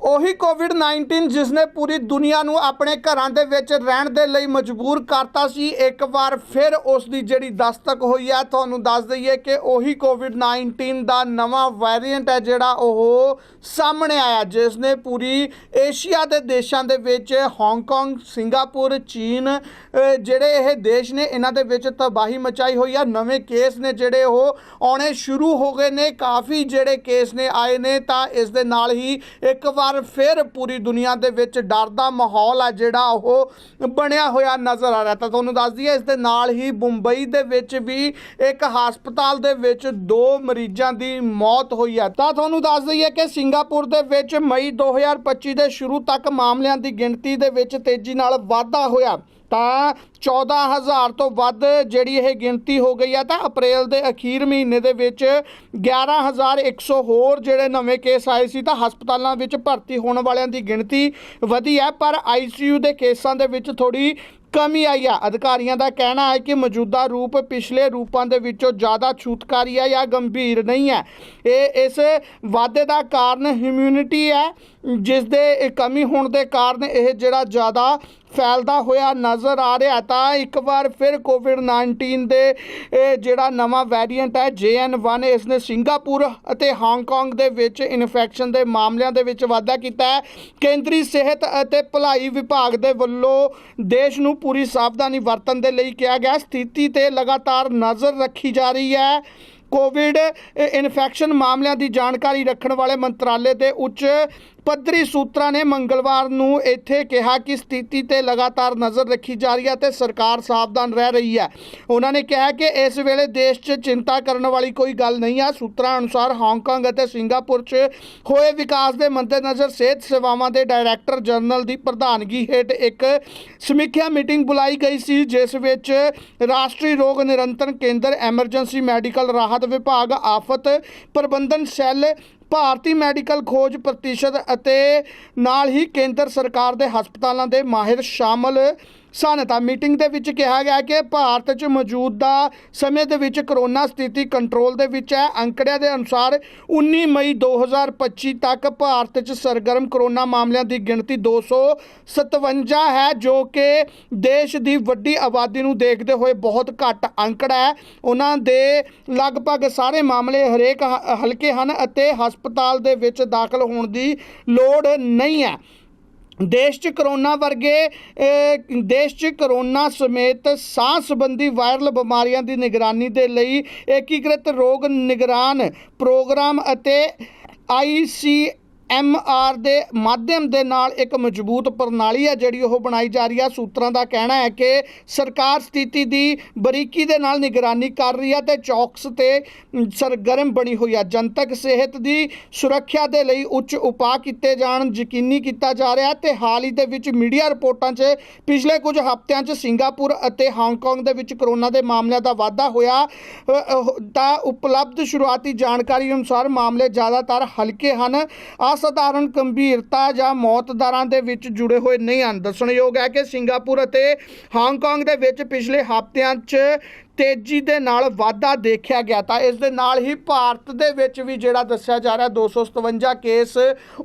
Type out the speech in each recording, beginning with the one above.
ਉਹੀ ਕੋਵਿਡ-19 ਜਿਸ ਨੇ ਪੂਰੀ ਦੁਨੀਆ ਨੂੰ ਆਪਣੇ ਘਰਾਂ ਦੇ ਵਿੱਚ ਰਹਿਣ ਦੇ ਲਈ ਮਜਬੂਰ ਕਰਤਾ ਸੀ, ਇੱਕ ਵਾਰ ਫਿਰ ਉਸ ਦੀ ਜਿਹੜੀ ਦਸਤਕ ਹੋਈ ਹੈ ਤੁਹਾਨੂੰ ਦੱਸ ਦਈਏ ਕਿ ਉਹੀ ਕੋਵਿਡ-19 ਦਾ ਨਵਾਂ ਵੈਰੀਐਂਟ ਹੈ ਜਿਹੜਾ ਉਹ ਸਾਹਮਣੇ ਆਇਆ ਜਿਸ ਨੇ ਪੂਰੀ ਏਸ਼ੀਆ ਦੇ ਦੇਸ਼ਾਂ ਦੇ ਵਿੱਚ ਹਾਂਗਕਾਂਗ ਸਿੰਗਾਪੁਰ ਚੀਨ ਜਿਹੜੇ ਇਹ ਦੇਸ਼ ਨੇ, ਇਹਨਾਂ ਦੇ ਵਿੱਚ ਤਬਾਹੀ ਮਚਾਈ ਹੋਈ ਆ। ਨਵੇਂ ਕੇਸ ਨੇ ਜਿਹੜੇ ਉਹ ਆਉਣੇ ਸ਼ੁਰੂ ਹੋ ਗਏ ਨੇ। ਕਾਫੀ ਜਿਹੜੇ ਕੇਸ ਨੇ ਆਏ ਨੇ, ਤਾਂ ਇਸ ਦੇ ਨਾਲ ਹੀ ਇੱਕ ਵਾਰ ਫਿਰ ਪੂਰੀ ਦੁਨੀਆ ਦੇ ਵਿੱਚ ਡਰ ਦਾ ਮਾਹੌਲ ਆ ਜਿਹੜਾ ਉਹ ਬਣਿਆ ਹੋਇਆ ਨਜ਼ਰ ਆ ਰਿਹਾ। ਤਾਂ ਤੁਹਾਨੂੰ ਦੱਸ ਦਈਏ, ਇਸ ਦੇ ਨਾਲ ਹੀ ਮੁੰਬਈ ਦੇ ਵਿੱਚ ਵੀ ਇੱਕ ਹਸਪਤਾਲ ਦੇ ਵਿੱਚ ਦੋ ਮਰੀਜ਼ਾਂ ਦੀ ਮੌਤ ਹੋਈ ਹੈ ਤਾਂ ਤੁਹਾਨੂੰ ਦੱਸ ਦਈਏ ਕਿ ਸਿੰਗਾਪੁਰ ਦੇ ਵਿੱਚ ਮਈ 2025 ਦੇ ਸ਼ੁਰੂ ਤੱਕ ਮਾਮਲਿਆਂ ਦੀ ਗਿਣਤੀ ਦੇ ਵਿੱਚ ਤੇਜ਼ੀ ਨਾਲ ਵਾਧਾ ਹੋਇਆ। ਤਾਂ 14000 ਤੋਂ ਵੱਧ ਜਿਹੜੀ ਇਹ ਗਿਣਤੀ ਹੋ ਗਈ ਹੈ ਤਾਂ ਅਪ੍ਰੈਲ ਦੇ ਅਖੀਰ ਮਹੀਨੇ ਦੇ ਵਿੱਚ 11100 ਹੋਰ ਜਿਹੜੇ ਨਵੇਂ ਕੇਸ ਆਏ ਸੀ, ਤਾਂ ਹਸਪਤਾਲਾਂ ਵਿੱਚ ਭਰਤੀ ਹੋਣ ਵਾਲਿਆਂ ਦੀ ਗਿਣਤੀ ਵਧੀ ਹੈ ਪਰ ਆਈਸੀਯੂ ਦੇ ਕੇਸਾਂ ਦੇ ਵਿੱਚ ਥੋੜੀ ਕਮੀ ਆਈ ਆ। ਅਧਿਕਾਰੀਆਂ ਦਾ ਕਹਿਣਾ ਹੈ ਕਿ ਮੌਜੂਦਾ ਰੂਪ ਪਿਛਲੇ ਰੂਪਾਂ ਦੇ ਵਿੱਚੋਂ ਜ਼ਿਆਦਾ ਛੂਤਕਾਰੀ ਹੈ ਜਾਂ ਗੰਭੀਰ ਨਹੀਂ ਹੈ। ਇਹ ਇਸ ਵਾਧੇ ਦਾ ਕਾਰਨ ਹਿਮਿਊਨਿਟੀ ਹੈ। ਜਿਸ ਦੇ ਕਮੀ ਹੋਣ ਦੇ ਕਾਰਨ ਇਹ ਜਿਹੜਾ ਜ਼ਿਆਦਾ ਫੈਲਦਾ ਹੋਇਆ ਨਜ਼ਰ ਆ ਰਿਹਾ ਤਾਂ ਇੱਕ ਵਾਰ ਫਿਰ ਕੋਵਿਡ-19 ਦੇ, ਇਹ ਜਿਹੜਾ ਨਵਾਂ ਵੈਰੀਐਂਟ ਹੈ JN1 ਇਸ ਨੇ ਸਿੰਗਾਪੁਰ ਅਤੇ ਹਾਂਗਕਾਂਗ ਦੇ ਵਿੱਚ ਇਨਫੈਕਸ਼ਨ ਦੇ ਮਾਮਲਿਆਂ ਦੇ ਵਿੱਚ ਵਾਧਾ ਕੀਤਾ ਹੈ। ਕੇਂਦਰੀ ਸਿਹਤ ਅਤੇ ਭਲਾਈ ਵਿਭਾਗ ਦੇ ਵੱਲੋਂ ਦੇਸ਼ ਨੂੰ ਪੂਰੀ ਸਾਵਧਾਨੀ ਵਰਤਣ ਦੇ ਲਈ ਕਿਹਾ ਗਿਆ ਸਥਿਤੀ ਤੇ ਲਗਾਤਾਰ ਨਜ਼ਰ ਰੱਖੀ ਜਾ ਰਹੀ ਹੈ। ਕੋਵਿਡ ਇਨਫੈਕਸ਼ਨ ਮਾਮਲਿਆਂ ਦੀ ਜਾਣਕਾਰੀ ਰੱਖਣ ਵਾਲੇ ਮੰਤਰਾਲੇ ਦੇ ਉੱਚ ਪੱਧਰੀ ਸੂਤਰਾਂ ਨੇ ਮੰਗਲਵਾਰ ਨੂੰ ਇੱਥੇ ਕਿਹਾ ਕਿ ਸਥਿਤੀ ਤੇ ਲਗਾਤਾਰ ਨਜ਼ਰ ਰੱਖੀ ਜਾ ਰਹੀ ਹੈ ਤੇ ਸਰਕਾਰ ਸਾਵਧਾਨ ਰਹਿ ਰਹੀ ਹੈ। ਉਹਨਾਂ ਨੇ ਕਿਹਾ ਕਿ ਇਸ ਵੇਲੇ ਦੇਸ਼ 'ਚ ਚਿੰਤਾ ਕਰਨ ਵਾਲੀ ਕੋਈ ਗੱਲ ਨਹੀਂ ਹੈ। ਸੂਤਰਾਂ ਅਨੁਸਾਰ ਹਾਂਗਕਾਂਗ ਅਤੇ ਸਿੰਗਾਪੁਰ 'ਚ ਹੋਏ ਵਿਕਾਸ ਦੇ ਮੱਦੇਨਜ਼ਰ ਸਿਹਤ ਸੇਵਾਵਾਂ ਦੇ ਡਾਇਰੈਕਟਰ ਜਨਰਲ ਦੀ ਪ੍ਰਧਾਨਗੀ ਹੇਠ ਇੱਕ ਸਮੀਖਿਆ ਮੀਟਿੰਗ ਬੁਲਾਈ ਗਈ ਸੀ, ਜਿਸ ਵਿੱਚ ਰਾਸ਼ਟਰੀ ਰੋਗ ਨਿਰੰਤਰਣ ਕੇਂਦਰ, ਐਮਰਜੈਂਸੀ ਮੈਡੀਕਲ ਰਾਹਤ ਵਿਭਾਗ, ਆਫਤ ਪ੍ਰਬੰਧਨ ਸੈੱਲ ਭਾਰਤੀ ਮੈਡੀਕਲ ਖੋਜ ਪ੍ਰਤੀਸ਼ਤ ਅਤੇ ਨਾਲ ਹੀ ਕੇਂਦਰ ਸਰਕਾਰ ਦੇ ਹਸਪਤਾਲਾਂ ਦੇ ਮਾਹਿਰ ਸ਼ਾਮਲ ਸਨ। ਤਾਂ ਮੀਟਿੰਗ ਦੇ ਵਿੱਚ ਕਿਹਾ ਗਿਆ ਕਿ ਭਾਰਤ 'ਚ ਮੌਜੂਦਾ ਸਮੇਂ ਦੇ ਵਿੱਚ ਕਰੋਨਾ ਸਥਿਤੀ ਕੰਟਰੋਲ ਦੇ ਵਿੱਚ ਹੈ। ਅੰਕੜਿਆਂ ਦੇ ਅਨੁਸਾਰ 19 ਮਈ 2025 ਤੱਕ ਭਾਰਤ 'ਚ ਸਰਗਰਮ ਕਰੋਨਾ ਮਾਮਲਿਆਂ ਦੀ ਗਿਣਤੀ 257 ਹੈ, ਜੋ ਕਿ ਦੇਸ਼ ਦੀ ਵੱਡੀ ਆਬਾਦੀ ਨੂੰ ਦੇਖਦੇ ਹੋਏ ਬਹੁਤ ਘੱਟ ਅੰਕੜਾ ਹੈ। ਉਹਨਾਂ ਦੇ ਲਗਭਗ ਸਾਰੇ ਮਾਮਲੇ ਹਰੇਕ ਹ- ਹਲਕੇ ਹਨ ਅਤੇ ਹਸਪਤਾਲ ਦੇ ਵਿੱਚ ਦਾਖਲ ਹੋਣ ਦੀ ਲੋੜ ਨਹੀਂ ਹੈ। ਦੇਸ਼ 'ਚ ਕਰੋਨਾ ਵਰਗੇ ਦੇਸ਼ 'ਚ ਕਰੋਨਾ ਸਮੇਤ ਸਾਹ ਸੰਬੰਧੀ ਵਾਇਰਲ ਬਿਮਾਰੀਆਂ ਦੀ ਨਿਗਰਾਨੀ ਦੇ ਲਈ ਏਕੀਕ੍ਰਿਤ ਰੋਗ ਨਿਗਰਾਨ ਪ੍ਰੋਗਰਾਮ ਅਤੇ ਆਈਸੀ ਐਮ ਆਰ ਦੇ ਮਾਧਿਅਮ ਦੇ ਨਾਲ ਇੱਕ ਮਜ਼ਬੂਤ ਪ੍ਰਣਾਲੀ ਹੈ ਜਿਹੜੀ ਉਹ ਬਣਾਈ ਜਾ ਰਹੀ ਹੈ। ਸੂਤਰਾਂ ਦਾ ਕਹਿਣਾ ਹੈ ਕਿ ਸਰਕਾਰ ਸਥਿਤੀ ਦੀ ਬਰੀਕੀ ਦੇ ਨਾਲ ਨਿਗਰਾਨੀ ਕਰ ਰਹੀ ਹੈ ਤੇ ਚੌਕਸ ਤੇ ਸਰਗਰਮ ਬਣੀ ਹੋਈ ਹੈ। ਜਨਤਕ ਸਿਹਤ ਦੀ ਸੁਰੱਖਿਆ ਦੇ ਲਈ ਉੱਚ ਉਪਾਅ ਕੀਤੇ ਜਾਣ ਯਕੀਨੀ ਕੀਤਾ ਜਾ ਰਿਹਾ ਹੈ ਤੇ ਹਾਲ ਹੀ ਦੇ ਵਿੱਚ ਮੀਡੀਆ ਰਿਪੋਰਟਾਂ 'ਚ ਪਿਛਲੇ ਕੁਝ ਹਫ਼ਤਿਆਂ 'ਚ ਸਿੰਗਾਪੁਰ ਅਤੇ ਹਾਂਗਕਾਂਗ ਦੇ ਵਿੱਚ ਕਰੋਨਾ ਦੇ ਮਾਮਲਿਆਂ ਦਾ ਵਾਧਾ ਹੋਇਆ। ਅ, ਤਾਂ ਉਪਲਬਧ ਸ਼ੁਰੂਆਤੀ ਜਾਣਕਾਰੀ ਅਨੁਸਾਰ ਮਾਮਲੇ ਜ਼ਿਆਦਾਤਰ ਹਲਕੇ ਹਨ। ਅਸਾਧਾਰਨ ਗੰਭੀਰਤਾ ਜਾਂ ਮੌਤ ਦਰਾਂ ਦੇ ਵਿੱਚ ਜੁੜੇ ਹੋਏ ਨਹੀਂ ਹਨ। ਦੱਸਣਯੋਗ ਹੈ ਕਿ ਸਿੰਗਾਪੁਰ ਅਤੇ ਹਾਂਗਕਾਂਗ ਦੇ ਵਿੱਚ ਪਿਛਲੇ ਹਫ਼ਤਿਆਂ 'ਚ ਤੇਜ਼ੀ ਦੇ ਨਾਲ ਵਾਧਾ ਦੇਖਿਆ ਗਿਆ ਤਾਂ ਇਸ ਦੇ ਨਾਲ ਹੀ ਭਾਰਤ ਦੇ ਵਿੱਚ ਵੀ ਜਿਹੜਾ ਦੱਸਿਆ ਜਾ ਰਿਹਾ 257 ਕੇਸ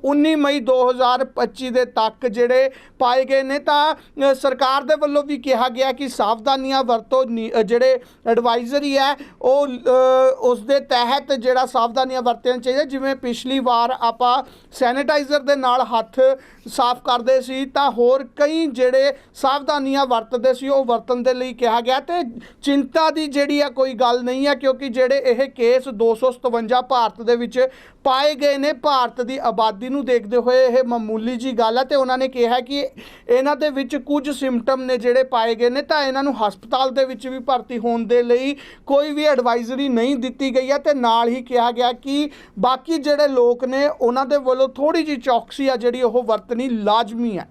19 ਮਈ 2025 ਦੇ ਤੱਕ ਜਿਹੜੇ ਪਾਏ ਗਏ ਨੇ ਤਾਂ ਸਰਕਾਰ ਦੇ ਵੱਲੋਂ ਵੀ ਕਿਹਾ ਗਿਆ ਕਿ ਸਾਵਧਾਨੀਆਂ ਵਰਤੋ ਨੀ- ਜਿਹੜੇ ਐਡਵਾਈਜ਼ਰੀ ਹੈ, ਉਹ ਉਸ ਦੇ ਤਹਿਤ ਜਿਹੜਾ ਸਾਵਧਾਨੀਆਂ ਵਰਤਣੀਆਂ ਚਾਹੀਦਾ ਜਿਵੇਂ ਪਿਛਲੀ ਵਾਰ ਆਪਾਂ ਸੈਨੀਟਾਈਜ਼ਰ ਦੇ ਨਾਲ ਹੱਥ ਸਾਫ਼ ਕਰਦੇ ਸੀ ਤਾਂ ਹੋਰ ਕਈ ਜਿਹੜੇ ਸਾਵਧਾਨੀਆਂ ਵਰਤਦੇ ਸੀ, ਉਹ ਵਰਤਣ ਦੇ ਲਈ ਕਿਹਾ ਗਿਆ ਤੇ ਚਿੰਤਾ ਦੀ ਜਿਹੜੀ ਆ ਕੋਈ ਗੱਲ ਨਹੀਂ ਹੈ ਕਿਉਂਕਿ ਜਿਹੜੇ ਇਹ ਕੇਸ 257 ਭਾਰਤ ਦੇ ਵਿੱਚ ਪਾਏ ਗਏ ਨੇ, ਭਾਰਤ ਦੀ ਆਬਾਦੀ ਨੂੰ ਦੇਖਦੇ ਹੋਏ ਇਹ ਮਾਮੂਲੀ ਜੀ ਗੱਲ ਹੈ ਤੇ ਉਹਨਾਂ ਨੇ ਕਿਹਾ ਕਿ ਇਹਨਾਂ ਦੇ ਵਿੱਚ ਕੁਝ ਸਿੰਪਟਮ ਨੇ ਜਿਹੜੇ ਪਾਏ ਗਏ ਨੇ, ਤਾਂ ਇਹਨਾਂ ਨੂੰ ਹਸਪਤਾਲ ਦੇ ਵਿੱਚ ਵੀ ਭਰਤੀ ਹੋਣ ਦੇ ਲਈ ਕੋਈ ਵੀ ਐਡਵਾਈਜ਼ਰੀ ਨਹੀਂ ਦਿੱਤੀ ਗਈ ਹੈ ਤੇ ਨਾਲ ਹੀ ਕਿਹਾ ਗਿਆ ਕਿ ਬਾਕੀ ਜਿਹੜੇ ਲੋਕ ਨੇ, ਉਹਨਾਂ ਦੇ ਵੱਲੋਂ ਥੋੜੀ ਜਿਹੀ ਚੌਕਸੀ ਆ ਜਿਹੜੀ ਉਹ ਵਰਤਣੀ ਲਾਜ਼ਮੀ ਹੈ